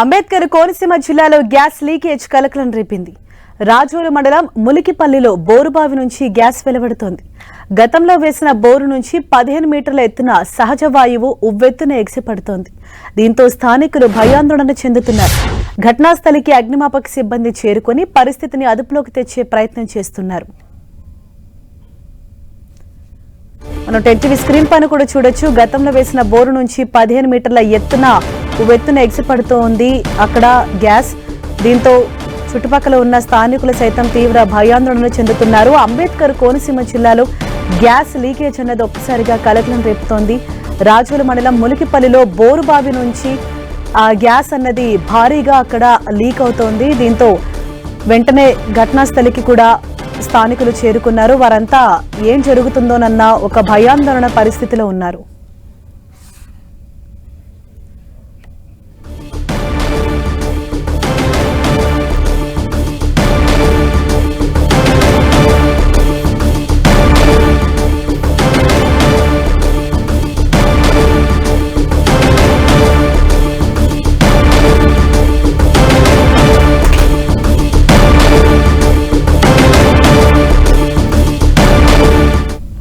అంబేద్కర్ కోనసీమ జిల్లాలో gas leakage కలకలం రేపింది. రాజోలు మండలం ములికిపల్లిలో బోరుబావి నుంచి గ్యాస్ వెలువడుతోంది. గతంలో వేసిన బోరు నుంచి పదిహేను మీటర్ల ఎత్తున సహజ వాయువు ఉవ్వెత్తున ఎగిసిపడుతోంది. దీంతో స్థానికులు భయాందోళన చెందుతున్నారు. ఘటనాస్థలికి అగ్నిమాపక సిబ్బంది చేరుకొని పరిస్థితిని అదుపులోకి తెచ్చే ప్రయత్నం చేస్తున్నారు. మనం టెన్టీవీ స్క్రీన్ పైన కూడా చూడొచ్చు. గతంలో వేసిన బోరు నుంచి పదిహేను మీటర్ల ఎత్తున ఉవ్వెత్తున ఎగిసిపడుతూ ఉంది అక్కడ గ్యాస్ దీంతో చుట్టుపక్కల ఉన్న స్థానికులు సైతం తీవ్ర భయాందోళన చెందుతున్నారు. అంబేద్కర్ కోనసీమ జిల్లాలో గ్యాస్ లీకేజ్ అన్నది ఒక్కసారిగా కలకలం రేపుతోంది. రాజోల మండలం ములికిపల్లిలో బోరుబావి నుంచి ఆ గ్యాస్ అన్నది భారీగా అక్కడ లీక్ అవుతోంది. దీంతో వెంటనే ఘటనా స్థలికి కూడా స్థానికులు చేరుకున్నారు. వారంతా ఏం జరుగుతుందోనన్న ఒక భయాందోళన పరిస్థితిలో ఉన్నారు.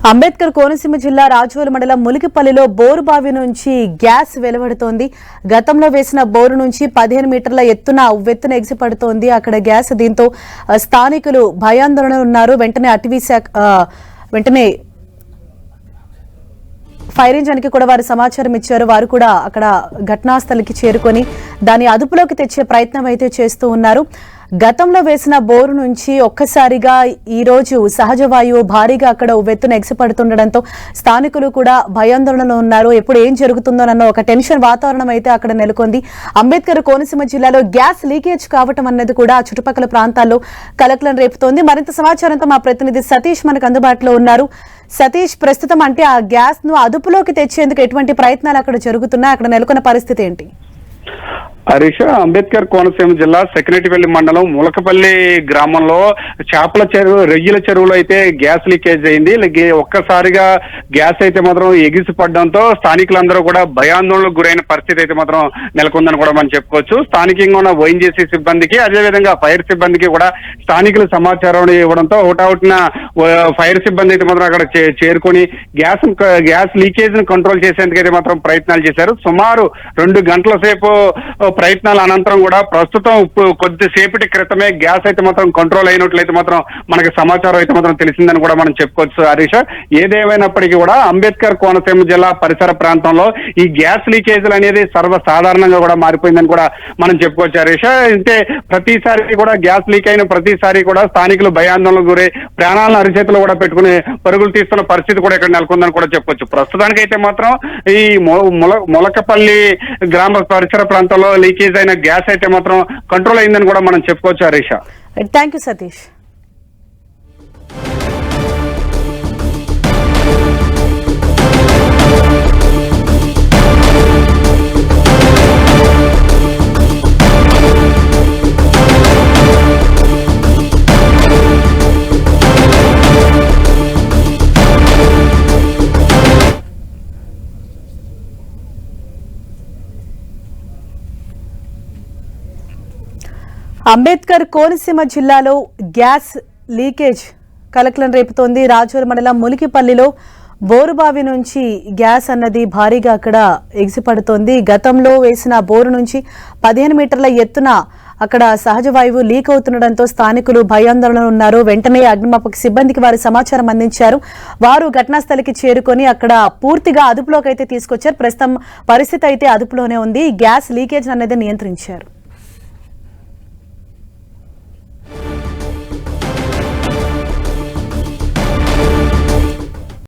అంబేద్కర్ కోనసీమ జిల్లా రాజోలు మండలం ములికిపల్లిలో బోరు బావి నుంచి గ్యాస్ వెలువడుతోంది. గతంలో వేసిన బోరు నుంచి పదిహేను మీటర్ల ఎత్తున ఉవ్వెత్తున ఎగిసిపడుతోంది. అక్కడ గ్యాస్ దీంతో స్థానికులు భయాందోళన ఉన్నారు. వెంటనే అటవీ శాఖ వెంటనే ఫైర్ ఇంజన్కి కూడా వారు సమాచారం ఇచ్చారు. వారు కూడా అక్కడ ఘటనాస్థలికి చేరుకొని దాన్ని అదుపులోకి తెచ్చే ప్రయత్నం అయితే చేస్తూ ఉన్నారు. గతంలో వేసిన బోరు నుంచి ఒక్కసారిగా ఈ రోజు సహజ వాయువు భారీగా అక్కడ ఉవ్వెత్తున ఎగసిపడుతుండడంతో స్థానికులు కూడా భయాందోళనలో ఉన్నారు. ఎప్పుడు ఏం జరుగుతుందోనన్న ఒక టెన్షన్ వాతావరణం అయితే అక్కడ నెలకొంది. అంబేద్కర్ కోనసీమ జిల్లాలో గ్యాస్ లీకేజ్ కావటం అన్నది కూడా ఆ చుట్టుపక్కల ప్రాంతాల్లో కలకలం రేపుతోంది. మరింత సమాచారంతో మా ప్రతినిధి సతీష్ మనకు అందుబాటులో ఉన్నారు. సతీష్ ప్రస్తుతం అంటే ఆ గ్యాస్ను అదుపులోకి తెచ్చేందుకు ఎటువంటి ప్రయత్నాలు అక్కడ జరుగుతున్నాయి? అక్కడ నెలకొన్న పరిస్థితి ఏంటి? హరీష్ అంబేద్కర్ కోనసీమ జిల్లా సెక్రటరీపల్లి మండలం ములకపల్లి గ్రామంలో చేపల చెరువు రొయ్యల చెరువులో అయితే గ్యాస్ లీకేజ్ అయింది. ఒక్కసారిగా గ్యాస్ అయితే మాత్రం ఎగిసి పడడంతో స్థానికులందరూ కూడా భయాందోళనకు గురైన పరిస్థితి అయితే మాత్రం నెలకొందని కూడా మనం చెప్పుకోవచ్చు. స్థానికంగా ఉన్న ఓఎన్జీసీ సిబ్బందికి అదేవిధంగా ఫైర్ సిబ్బందికి కూడా స్థానికులు సమాచారం ఇవ్వడంతో ఒకటవుటిన ఫైర్ సిబ్బంది అయితే మాత్రం అక్కడ చేరుకొని గ్యాస్ గ్యాస్ లీకేజ్ను కంట్రోల్ చేసేందుకు అయితే మాత్రం ప్రయత్నాలు చేశారు. సుమారు రెండు గంటల సేపు ప్రయత్నాల అనంతరం కూడా ప్రస్తుతం కొద్దిసేపటి క్రితమే గ్యాస్ అయితే మాత్రం కంట్రోల్ అయినట్లయితే మాత్రం మనకి సమాచారం అయితే మాత్రం తెలిసిందని కూడా మనం చెప్పుకోవచ్చు హరీష్. ఏదేమైనప్పటికీ కూడా అంబేద్కర్ కోనసీమ జిల్లా పరిసర ప్రాంతంలో ఈ గ్యాస్ లీకేజీలు అనేది సర్వసాధారణంగా కూడా మారిపోయిందని కూడా మనం చెప్పుకోవచ్చు హరీష్. అంటే ప్రతిసారి కూడా గ్యాస్ లీక్ అయిన ప్రతిసారి కూడా స్థానికులు భయాందోళనకు గురై ప్రాణాలను అరిచేతులు కూడా పెట్టుకుని పరుగులు తీస్తున్న పరిస్థితి కూడా ఇక్కడ నెలకొందని కూడా చెప్పొచ్చు ప్రస్తుతానికైతే మాత్రం ఈ మొల మొలకపల్లి గ్రామ పరిసర ప్రాంతంలో లీకేజ్ అయిన గ్యాస్ అయితే మాత్రం కంట్రోల్ అయిందని కూడా మనం చెప్పుకోవచ్చు హరీష. థ్యాంక్ యూ సతీష్ అంబేద్కర్ కోనసీమ జిల్లాలో గ్యాస్ లీకేజ్ కలకలం రేపుతోంది. రాజూరు మండలం ములికిపల్లిలో బోరుబావి నుంచి గ్యాస్ అన్నది భారీగా అక్కడ ఎగిసిపడుతోంది. గతంలో వేసిన బోరు నుంచి పదిహేను మీటర్ల ఎత్తున అక్కడ సహజ వాయువు లీక్ అవుతుండడంతో స్థానికులు భయాందోళన ఉన్నారు. వెంటనే అగ్నిమాపక సిబ్బందికి వారు సమాచారం అందించారు. వారు ఘటనాస్థలికి చేరుకొని అక్కడ పూర్తిగా అదుపులోకి అయితే తీసుకొచ్చారు. ప్రస్తుతం పరిస్థితి అయితే అదుపులోనే ఉంది. గ్యాస్ లీకేజ్ అనేది నియంత్రించారు.